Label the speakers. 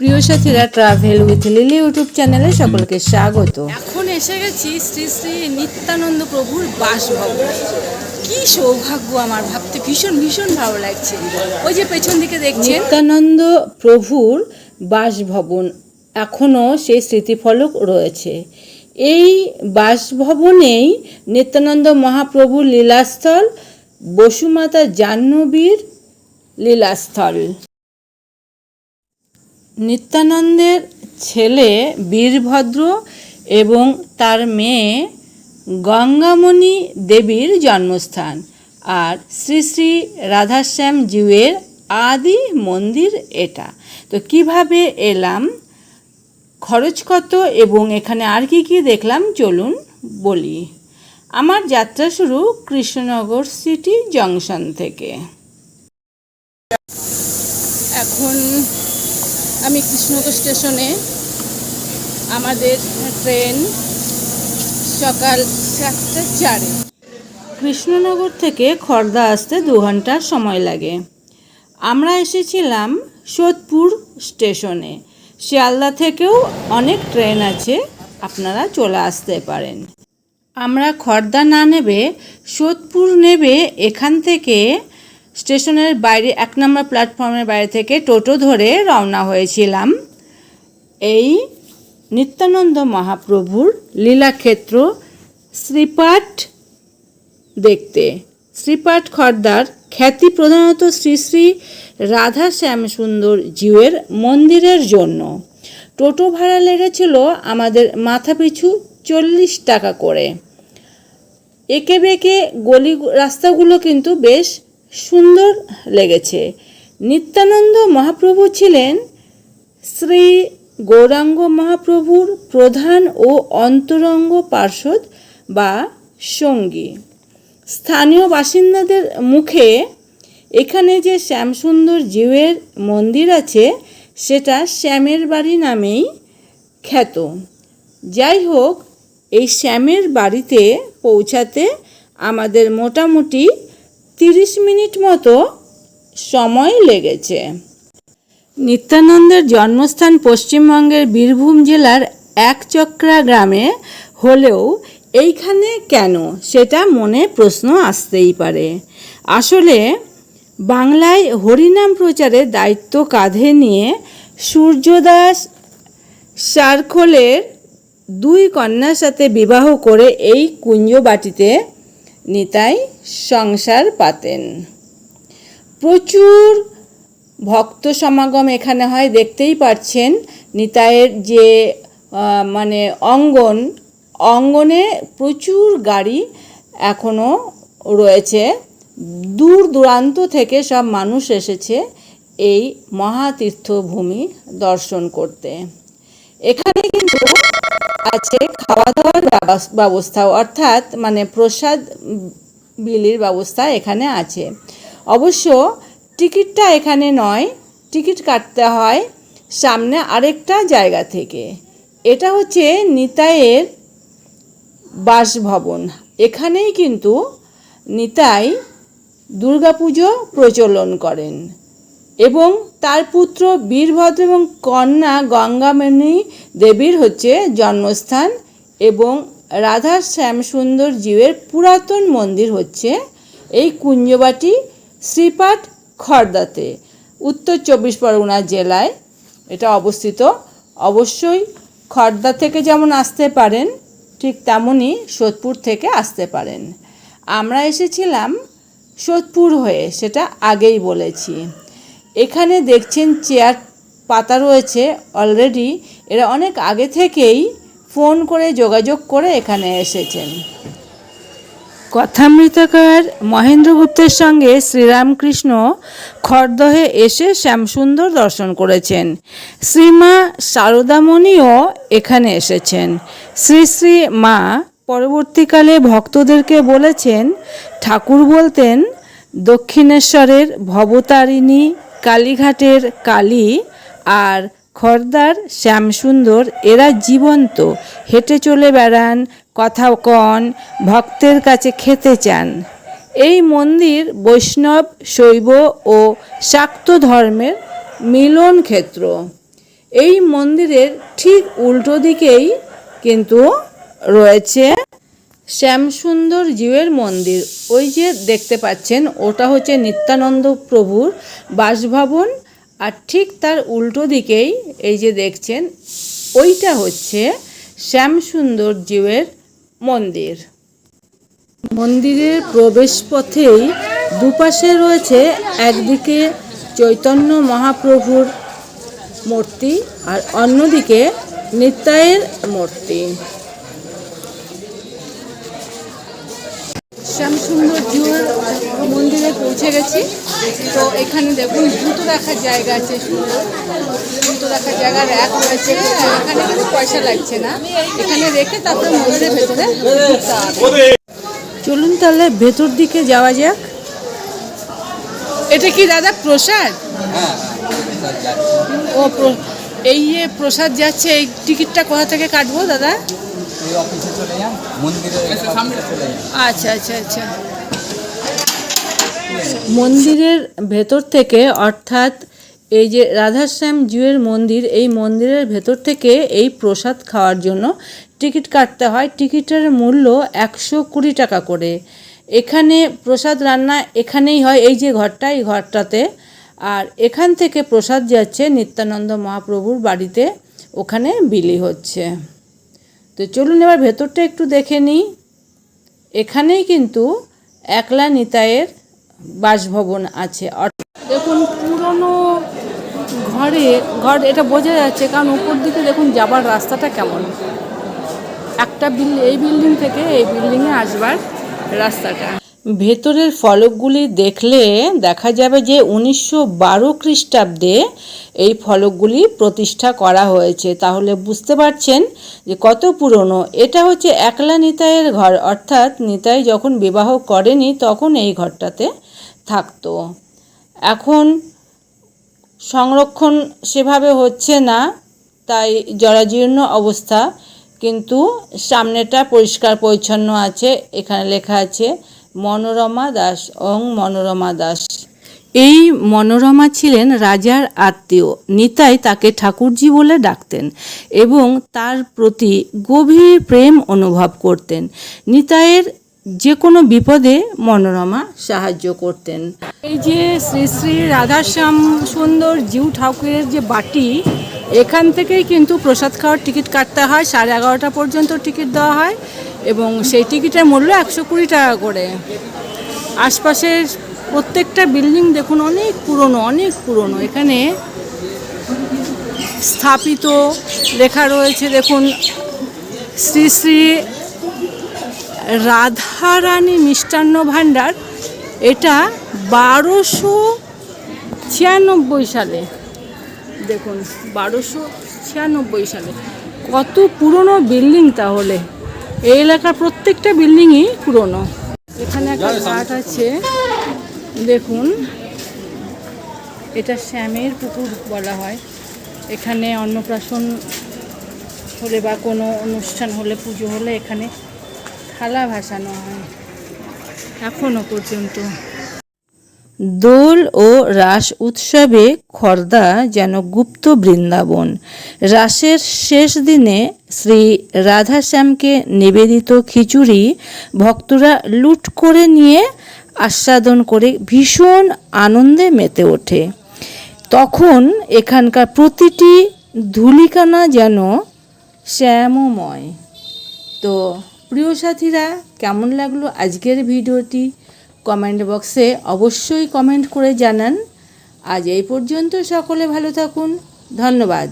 Speaker 1: প্রিয় সাথীরা travel with lily YouTube চ্যানেলে সকলকে স্বাগত। এখন এসে গেছি শ্রী শ্রী নিত্যানন্দ প্রভুর বাসভবন। কি সৌভাগ্য আমার ভাবতে ভীষণ ভীষণ ভালো লাগছে। ওই যে পেছন দিকে দেখছেন? নিত্যানন্দ প্রভুর বাসভবন এখনও সেই স্মৃতিফলক রয়েছে। এই বাসভবনেই নিত্যানন্দ মহাপ্রভুর লীলাস্থল বসুমাতা জাহ্নবীর লীলাস্থল। নিত্যানন্দের ছেলে বীরভদ্র এবং তার মেয়ে গঙ্গামণি দেবীর জন্মস্থান আর শ্রী শ্রী রাধাশ্যাম জিউয়ের আদি মন্দির এটা। তো কীভাবে এলাম? খরচ কত এবং এখানে আর কি কি দেখলাম? চলুন বলি। আমার যাত্রা শুরু কৃষ্ণনগর সিটি জংশন থেকে। এখন আমি কৃষ্ণনগর স্টেশনে আমাদের ট্রেন সকাল সাতটা চারে। কৃষ্ণনগর থেকে খড়দা আসতে দু ঘণ্টা সময় লাগে। আমরা এসেছিলাম সোদপুর স্টেশনে। শিয়ালদা থেকেও অনেক ট্রেন আছে, আপনারা চলে আসতে পারেন। আমরা খর্দা না নেবে, সোদপুর নেবে এখান থেকে স্টেশনের বাইরে এক নম্বর প্ল্যাটফর্মের বাইরে থেকে টোটো ধরে রওনা হয়েছিলাম। এই নিত্যানন্দ মহাপ্রভুর লীলাক্ষেত্র শ্রীপাঠ দেখতে। শ্রীপাঠ খর্দার খ্যাতি প্রধানত শ্রী শ্রী রাধা শ্যামসুন্দর জিউয়ের মন্দিরের জন্য। টোটো ভাড়া লেগেছিল আমাদের মাথাপিছু চল্লিশ টাকা করে। একে বেঁকে গলি রাস্তাগুলো কিন্তু বেশ সুন্দর লেগেছে। নিত্যানন্দ মহাপ্রভু ছিলেন শ্রী গৌরাঙ্গ মহাপ্রভুর প্রধান ও অন্তরঙ্গ পার্ষদ বা সঙ্গী। স্থানীয় বাসিন্দাদের মুখে এখানে যে শ্যামসুন্দর জীবের মন্দির আছে, সেটা শ্যামের বাড়ি নামেই খ্যাত। যাই হোক, এই শ্যামের বাড়িতে পৌঁছাতে আমাদের মোটামুটি তিরিশ মিনিট মতো সময় লেগেছে। নিত্যানন্দের জন্মস্থান পশ্চিমবঙ্গের বীরভূম জেলার একচক্রা গ্রামে হলেও এইখানে কেন সেটা মনে প্রশ্ন আসতেই পারে। আসলে বাংলায় হরিনাম প্রচারের দায়িত্ব কাঁধে নিয়ে সূর্যদাস সারখোলের দুই কন্যার সাথে বিবাহ করে এই কুঞ্জবাটিতে নিতাই সংসার পাতেন। প্রচুর ভক্ত সমাগম এখানে হয়, দেখতেই পাচ্ছেন নিতাইয়ের যে মানে অঙ্গন, অঙ্গনে প্রচুর গাড়ি এখনও রয়েছে। দূর দূরান্ত থেকে সব মানুষ এসেছে এই মহাতীর্থভূমি দর্শন করতে। এখানে কিন্তু আছে খাওয়া দাওয়ার ব্যবস- ব্যবস্থা অর্থাৎ মানে প্রসাদ বিলির ব্যবস্থা এখানে আছে। অবশ্য টিকিটটা এখানে নয়, টিকিট কাটতে হয় সামনে আরেকটা জায়গা থেকে। এটা হচ্ছে নিতাইয়ের বাসভবন। এখানেই কিন্তু নিতাই দুর্গাপুজো প্রচলন করেন। এবং তার পুত্র বীরভদ্র এবং কন্যা গঙ্গামণি দেবীর হচ্ছে জন্মস্থান এবং রাধা শ্যামসুন্দর জীবের পুরাতন মন্দির হচ্ছে এই কুঞ্জবাটি শ্রীপাঠ খর্দাতে উত্তর চব্বিশ পরগনা জেলায় এটা অবস্থিত। অবশ্যই খর্দা থেকে যেমন আসতে পারেন, ঠিক তেমনই সোদপুর থেকে আসতে পারেন। আমরা এসেছিলাম সোদপুর হয়ে, সেটা আগেই বলেছি। এখানে দেখছেন চেয়ার পাতা রয়েছে অলরেডি এরা অনেক আগে থেকেই ফোন করে যোগাযোগ করে এখানে এসেছেন। কথামৃতকার মহেন্দ্র গুপ্তের সঙ্গে শ্রীরামকৃষ্ণ খড়দহে এসে শ্যামসুন্দর দর্শন করেছেন। শ্রীমা শারদামণিও এখানে এসেছেন। শ্রী শ্রী মা পরবর্তীকালে ভক্তদেরকে বলেছেন, ঠাকুর বলতেন, দক্ষিণেশ্বরের ভবতারিণী কালীঘাটের কালী আর খর্দার শ্যামসুন্দর, এরা জীবন্ত। হেঁটে চলে বেড়ান, কথা কন, ভক্তের কাছে খেতে চান। এই মন্দির বৈষ্ণব, শৈব ও শাক্ত ধর্মের মিলন ক্ষেত্র এই মন্দিরের ঠিক উল্টো দিকেই কিন্তু রয়েছে শ্যামসুন্দর জীবের মন্দির। ওই যে দেখতে পাচ্ছেন, ওটা হচ্ছে নিত্যানন্দ প্রভুর বাসভবন। আর ঠিক তার উল্টো দিকেই এই যে দেখছেন, ওইটা হচ্ছে শ্যামসুন্দর জীবের মন্দির। মন্দিরের প্রবেশ পথেই দুপাশে রয়েছে একদিকে চৈতন্য মহাপ্রভুর মূর্তি আর অন্যদিকে নিত্যায়ের মূর্তি শ্যামসুন্দর জিউর মন্দিরে পৌঁছে গেছি তো এখানে দেখুন জুতো রাখার জায়গা আছে সুন্দর। জুতো রাখার জায়গা র্যাক রয়েছে। এখানে কিন্তু পয়সা লাগছে না। এখানে রেখে তারপরে মন্দিরের ভেতরে চলুন তাহলে ভেতর দিকে যাওয়া যাক। এটা কি দাদা প্রসাদ? ও প্র- এই যে প্রসাদ যাচ্ছে এই টিকিটটা কোথা থেকে কাটবো দাদা?
Speaker 2: যান।
Speaker 1: আচ্ছা আচ্ছা আচ্ছা। মন্দিরের ভেতর থেকে, অর্থাৎ এই যে রাধাশ্যাম জিউয়ের মন্দির, এই মন্দিরের ভেতর থেকে এই প্রসাদ খাওয়ার জন্য টিকিট কাটতে হয়। টিকিটের মূল্য একশো কুড়ি টাকা করে। এখানে প্রসাদ রান্না এখানেই হয়, এই যে ঘরটা, এই ঘরটাতে। আর এখান থেকে প্রসাদ যাচ্ছে নিত্যানন্দ মহাপ্রভুর বাড়িতে, ওখানে বিলি হচ্ছে। তো চলুন এবার ভেতরটা একটু দেখে নিই। এখানেই কিন্তু একলা নিতায়ের বাসভবন আছে। দেখুন পুরনো ঘরে ঘর এটা বোঝা যাচ্ছে কারণ উপর দিকে দেখুন যাবার রাস্তাটা কেমন। একটা বিল এই বিল্ডিং থেকে এই বিল্ডিংয়ে আসবার রাস্তাটা। ভেতরের ফলকগুলি দেখলে দেখা যাবে যে উনিশশো বারো খ্রিস্টাব্দে এই ফলকগুলি প্রতিষ্ঠা করা হয়েছে। তাহলে বুঝতে পারছেন যে কত পুরনো। এটা হচ্ছে একলা নিতাইয়ের ঘর অর্থাৎ নিতাই যখন বিবাহ করেনি তখন এই ঘরটাতে থাকতো। এখন সংরক্ষণ সেভাবে হচ্ছে না, তাই জরাজীর্ণ অবস্থা। কিন্তু সামনেটা পরিষ্কার পরিচ্ছন্ন আছে, এখানে লেখা আছে, মনোরমা দাস, ওং মনোরমা দাস। এই মনোরমা ছিলেন রাজার আত্মীয়, নিতাই তাকে ঠাকুরজি বলে ডাকতেন এবং তার প্রতি গভীর প্রেম অনুভব করতেন। নিতাইয়ের যে কোনো বিপদে মনোরমা সাহায্য করতেন। এই যে শ্রী শ্রী রাধাশ্যাম সুন্দর জিউ ঠাকুরের যে বাটি, এখান থেকেই কিন্তু প্রসাদ খাওয়ার টিকিট কাটতে হয়, সাড়ে এগারোটা পর্যন্ত টিকিট দেওয়া হয় এবং সেই টিকিটের মূল্য একশো কুড়ি টাকা করে। আশপাশের প্রত্যেকটা বিল্ডিং দেখুন, অনেক পুরনো অনেক পুরনো। এখানে স্থাপিত লেখা রয়েছে, দেখুন, শ্রী শ্রী রাধারানী মিষ্টান্ন ভাণ্ডার এটা বারোশো ছিয়ানব্বই সালে। দেখুন বারোশো ছিয়ানব্বই সালে। কত পুরনো বিল্ডিং তাহলে? এই এলাকার প্রত্যেকটা বিল্ডিংই পুরনো। এখানে একটা ঘাট আছে। দেখুন এটা শ্যামের পুকুর বলা হয়। এখানে অন্নপ্রাশন হলে বা কোনো অনুষ্ঠান হলে পুজো হলে এখানে থালা ভাসানো হয়। এখনও পর্যন্ত। দোল ও রাস উৎসবে খর্দা যেন গুপ্ত বৃন্দাবন। রাসের শেষ দিনে শ্রী রাধাশ্যামকে নিবেদিত খিচুড়ি ভক্তরা লুট করে নিয়ে আস্বাদন করে ভীষণ আনন্দে মেতে ওঠে। তখন এখানকার প্রতিটি ধুলিকানা যেন শ্যামময়। তো প্রিয় সাথীরা, কেমন লাগল আজকের ভিডিওটি? কমেন্ট বক্সে অবশ্যই কমেন্ট করে জানান। আজ এই পর্যন্ত সকলে ভালো থাকুন। ধন্যবাদ।